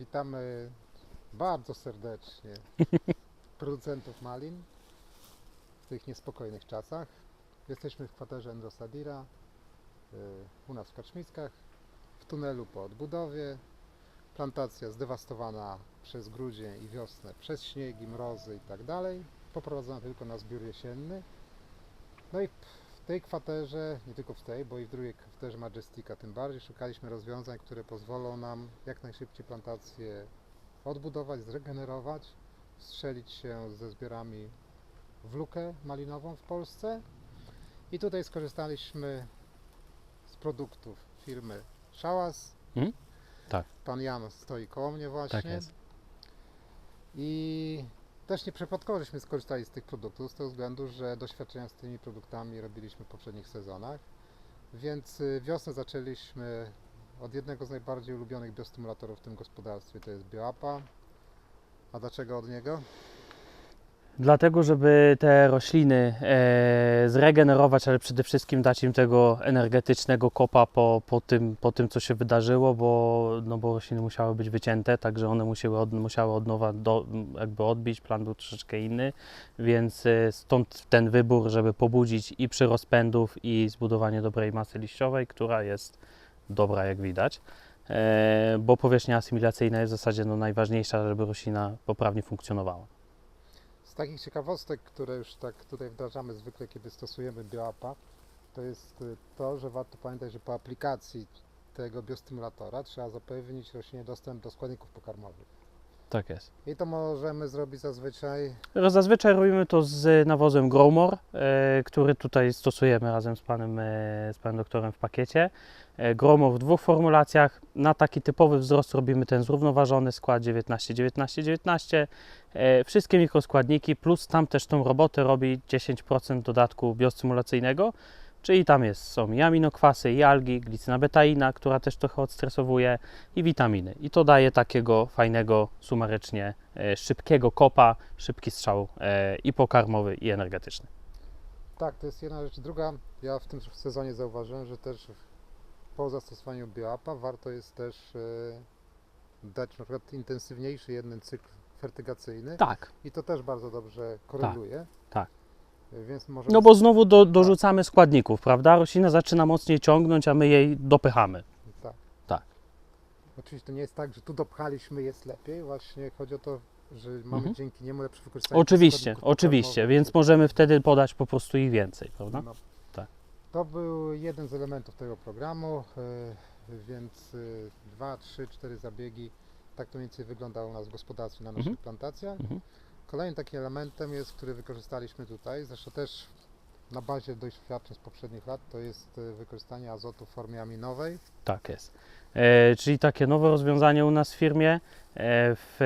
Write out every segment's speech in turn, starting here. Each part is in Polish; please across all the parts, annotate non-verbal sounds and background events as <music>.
Witamy bardzo serdecznie <laughs> producentów malin w tych niespokojnych czasach. Jesteśmy w kwaterze Endrosadira y, u nas w Kaczmickach, w tunelu po odbudowie. Plantacja zdewastowana przez grudzień i wiosnę, przez śniegi, mrozy i tak dalej. Poprowadzona tylko na zbiór jesienny. No i tej kwaterze, nie tylko w tej, bo i w drugiej kwaterze Majestica tym bardziej, szukaliśmy rozwiązań, które pozwolą nam jak najszybciej plantację odbudować, zregenerować, strzelić się ze zbiorami w lukę malinową w Polsce. I tutaj skorzystaliśmy z produktów firmy Szałas. Mhm. Tak. Pan Jan stoi koło mnie właśnie. Tak jest. I też nieprzypadkowo żeśmy skorzystali z tych produktów, z tego względu, że doświadczenia z tymi produktami robiliśmy w poprzednich sezonach. Więc y, wiosnę zaczęliśmy od jednego z najbardziej ulubionych biostymulatorów w tym gospodarstwie, to jest Bioapa. A dlaczego od niego? Dlatego, żeby te rośliny e, zregenerować, ale przede wszystkim dać im tego energetycznego kopa po, po, tym, po tym, co się wydarzyło, bo, no bo rośliny musiały być wycięte, także one musiały od, musiały od nowa do, jakby odbić, plan był troszeczkę inny, więc e, stąd ten wybór, żeby pobudzić i przyrost pędów i zbudowanie dobrej masy liściowej, która jest dobra, jak widać. E, bo powierzchnia asymilacyjna jest w zasadzie no, najważniejsza, żeby roślina poprawnie funkcjonowała. Z takich ciekawostek, które już tak tutaj wdrażamy zwykle, kiedy stosujemy Bioapa, to jest y, to, że warto pamiętać, że po aplikacji tego biostymulatora trzeba zapewnić roślinie dostęp do składników pokarmowych. Tak jest. I to możemy zrobić zazwyczaj Zazwyczaj robimy to z nawozem Growmore, który tutaj stosujemy razem z panem, e, z panem doktorem w pakiecie. E, Growmore w dwóch formulacjach. Na taki typowy wzrost robimy ten zrównoważony skład 19, 19, 19. E, wszystkie mikroskładniki plus tam też tą robotę robi 10% dodatku biostymulacyjnego. Czyli tam jest, są i aminokwasy, i algi, glicyna betaina, która też trochę odstresowuje i witaminy. I to daje takiego fajnego, sumarycznie e, szybkiego kopa, szybki strzał e, i pokarmowy, i energetyczny. Tak, to jest jedna rzecz. Druga, ja w tym sezonie zauważyłem, że też po zastosowaniu bioapa warto jest też e, dać na przykład intensywniejszy jeden cykl fertygacyjny Tak, i to też bardzo dobrze koreluje. tak. No bo znowu do, dorzucamy składników, prawda? Roślina zaczyna mocniej ciągnąć, a my jej dopychamy. tak. Tak. Oczywiście to nie jest tak, że tu dopchaliśmy jest lepiej, właśnie chodzi o to, że mamy Mhm. dzięki niemu lepsze wykorzystanie. Oczywiście, oczywiście, więc możemy wtedy podać po prostu ich więcej, prawda? No. Tak. To był jeden z elementów tego programu, e, więc e, dwa, trzy, cztery zabiegi. Tak to mniej więcej wygląda u nas w gospodarstwie na naszych Mhm. plantacjach. Mhm. Kolejnym takim elementem jest, który wykorzystaliśmy tutaj, zresztą też na bazie doświadczeń z poprzednich lat, to jest e, wykorzystanie azotu w formie aminowej. Tak jest. E, czyli takie nowe rozwiązanie u nas w firmie. E, w,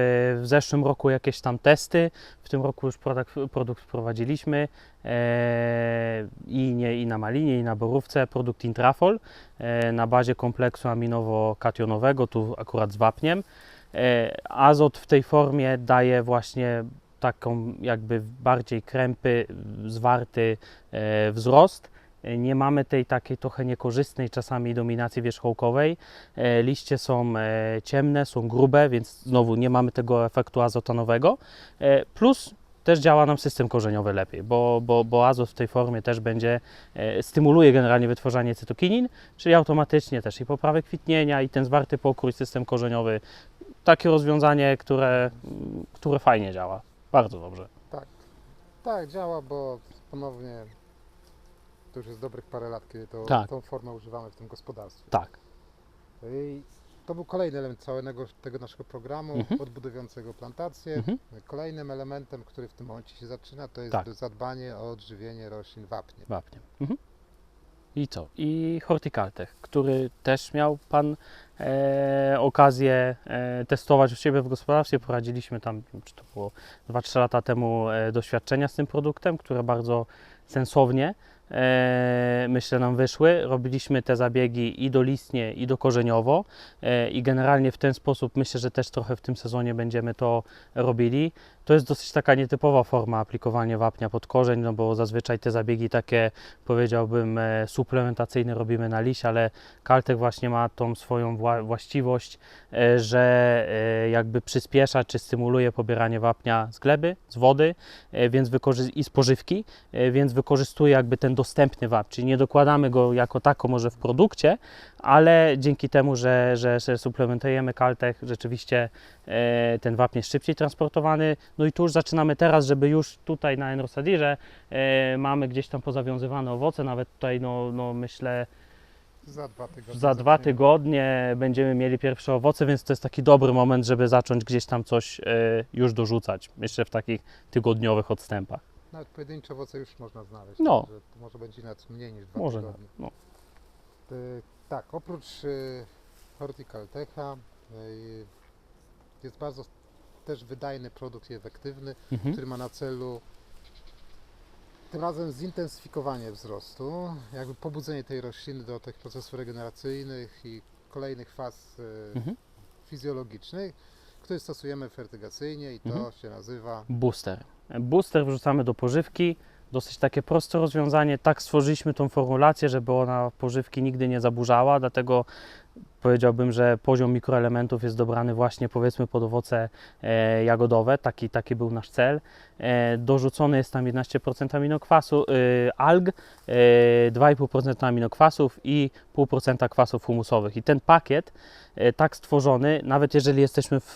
w zeszłym roku jakieś tam testy, w tym roku już produkt, produkt wprowadziliśmy e, i, nie, i na malinie, i na borówce, produkt Intrafol e, na bazie kompleksu aminowo-kationowego, tu akurat z wapniem. E, azot w tej formie daje właśnie taką jakby bardziej krępy, zwarty e, wzrost. Nie mamy tej takiej trochę niekorzystnej czasami dominacji wierzchołkowej. E, Liście są e, ciemne, są grube, więc znowu nie mamy tego efektu azotanowego. Plus też działa nam system korzeniowy lepiej, bo, bo, bo azot w tej formie też będzie e, stymuluje generalnie wytwarzanie cytokinin, czyli automatycznie też i poprawę kwitnienia, i ten zwarty pokrój, system korzeniowy. Takie rozwiązanie, które, które fajnie działa. Bardzo dobrze. Tak, działa, bo ponownie to już jest dobrych parę lat, kiedy to, Tak. tą formę używamy w tym gospodarstwie. Tak. I to był kolejny element całego tego naszego programu Mhm. odbudowującego plantację. Mhm. Kolejnym elementem, który w tym momencie się zaczyna, to jest Tak. zadbanie o odżywienie roślin wapniem. Wapniem. Mhm. I co? I Hortikaltech, który też miał Pan e, okazję e, testować u siebie w gospodarstwie. Poradziliśmy tam, czy to było 2-3 lata temu, e, doświadczenia z tym produktem, które bardzo sensownie e, myślę, nam wyszły. Robiliśmy te zabiegi i dolistnie, i dokorzeniowo e, i generalnie w ten sposób myślę, że też trochę w tym sezonie będziemy to robili. To jest dosyć taka nietypowa forma aplikowania wapnia pod korzeń, no bo zazwyczaj te zabiegi takie, powiedziałbym, e, suplementacyjne robimy na liść, ale Kaltek właśnie ma tą swoją wła- właściwość, e, że e, jakby przyspiesza czy stymuluje pobieranie wapnia z gleby, z wody e, więc i spożywki, e, więc wykorzystuje jakby ten dostępny wapń, czyli nie dokładamy go jako tako może w produkcie, ale dzięki temu, że, że, że suplementujemy Kaltek, rzeczywiście e, ten wapń jest szybciej transportowany. No i tu już zaczynamy teraz, żeby już tutaj na Enrosadirze e, mamy gdzieś tam pozawiązywane owoce, nawet tutaj no, no myślę Za dwa tygodnie. za dwa tygodnie będziemy mieli pierwsze owoce, więc to jest taki dobry moment, żeby zacząć gdzieś tam coś e, już dorzucać. Myślę w takich tygodniowych odstępach. Nawet pojedyncze owoce już można znaleźć. No. Także to może będzie nawet mniej niż dwa Może tygodnie. no. Y, Tak, oprócz y, Horticaltecha y, jest bardzo też wydajny produkt i efektywny, Mhm. który ma na celu tym razem zintensyfikowanie wzrostu, jakby pobudzenie tej rośliny do tych procesów regeneracyjnych i kolejnych faz Mhm. fizjologicznych, które stosujemy fertygacyjnie i to Mhm. się nazywa Booster. Booster wrzucamy do pożywki. Dosyć takie proste rozwiązanie. Tak stworzyliśmy tą formulację, żeby ona pożywki nigdy nie zaburzała, dlatego powiedziałbym, że poziom mikroelementów jest dobrany właśnie powiedzmy pod owoce e, jagodowe. Taki, taki był nasz cel. E, dorzucony jest tam 11% aminokwasu, e, alg, e, 2,5% aminokwasów i 0,5% kwasów humusowych. I ten pakiet tak stworzony, nawet jeżeli jesteśmy w,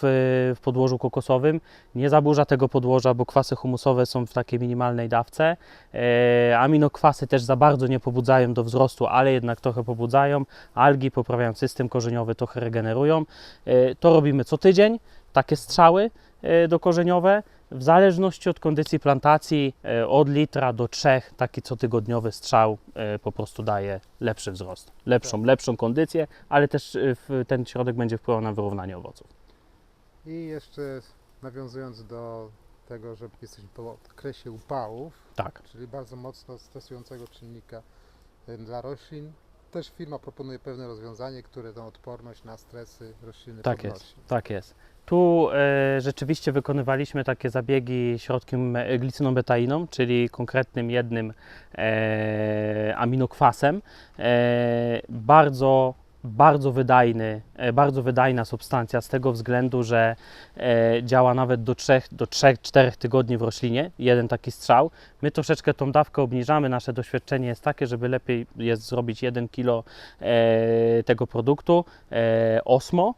w podłożu kokosowym, nie zaburza tego podłoża, bo kwasy humusowe są w takiej minimalnej dawce. Aminokwasy też za bardzo nie pobudzają do wzrostu, ale jednak trochę pobudzają. Algi poprawiają system korzeniowy, trochę regenerują. E, to robimy co tydzień, takie strzały e, dokorzeniowe. W zależności od kondycji plantacji, e, od litra do trzech, taki cotygodniowy strzał po prostu daje lepszy wzrost, lepszą, lepszą kondycję, ale też ten środek będzie wpływał na wyrównanie owoców. I jeszcze nawiązując do tego, że jesteśmy po okresie upałów, Tak. czyli bardzo mocno stresującego czynnika dla roślin, też firma proponuje pewne rozwiązanie, które tą odporność na stresy rośliny Tak podnosi. jest, tak jest. Tu e, rzeczywiście wykonywaliśmy takie zabiegi środkiem e, glicyną betainą, czyli konkretnym jednym e, aminokwasem. E, bardzo, bardzo wydajny, e, bardzo wydajna substancja z tego względu, że e, działa nawet do 3 do 3-4 tygodni w roślinie, jeden taki strzał. My troszeczkę tą dawkę obniżamy. Nasze doświadczenie jest takie, żeby lepiej jest zrobić 1 kg e, tego produktu osmo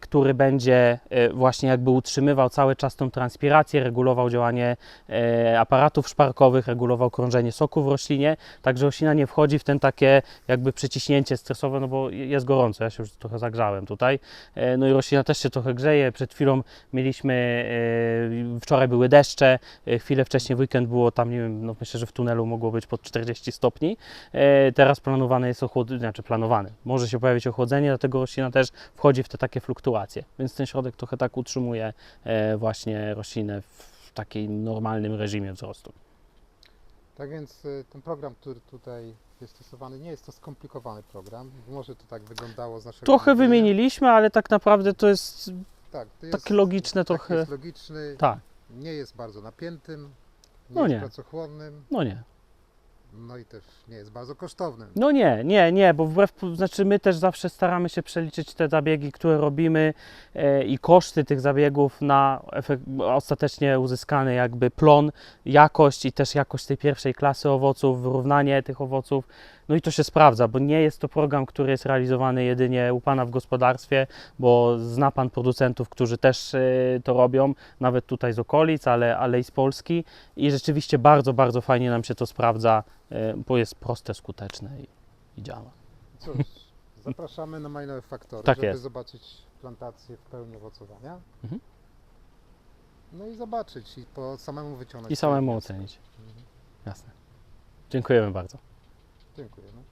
który będzie e, właśnie jakby utrzymywał cały czas tą transpirację, regulował działanie e, aparatów szparkowych, regulował krążenie soku w roślinie, także roślina nie wchodzi w ten takie jakby przyciśnięcie stresowe, no bo jest gorąco, ja się już trochę zagrzałem tutaj, e, no i roślina też się trochę grzeje, przed chwilą mieliśmy, e, wczoraj były deszcze, e, chwilę wcześniej weekend było tam, nie wiem, no myślę, że w tunelu mogło być pod 40 stopni, e, teraz planowane jest ochłodzenie, znaczy planowane, może się pojawić ochłodzenie, dlatego roślina też wchodzi w te takie fluktuacje, więc ten środek trochę tak utrzymuje e, właśnie roślinę w takim normalnym reżimie wzrostu. Tak więc y, ten program, który tutaj jest stosowany, nie jest to skomplikowany program. Może to tak wyglądało z naszego Trochę wymieniliśmy, ale tak naprawdę to jest Tak, to jest, takie logiczne tak trochę. jest logiczny, Tak, nie jest bardzo napiętym, nie No jest nie. pracochłonnym, no nie. No i też nie jest bardzo kosztownym. No nie, nie, nie, bo wbrew, znaczy my też zawsze staramy się przeliczyć te zabiegi, które robimy e, i koszty tych zabiegów na efek- ostatecznie uzyskany jakby plon, jakość i też jakość tej pierwszej klasy owoców, wyrównanie tych owoców. No i to się sprawdza, bo nie jest to program, który jest realizowany jedynie u Pana w gospodarstwie, bo zna Pan producentów, którzy też e, to robią, nawet tutaj z okolic, ale, ale i z Polski i rzeczywiście bardzo, bardzo fajnie nam się to sprawdza, e, bo jest proste, skuteczne i, i działa. Cóż, <laughs> zapraszamy na Majnowe Faktory, Tak żeby jest. zobaczyć plantację w pełni owocowania. Mhm. No i zobaczyć i po samemu wyciągnąć. I samemu ocenić. Mhm. Jasne. Dziękujemy bardzo. Dziękujemy.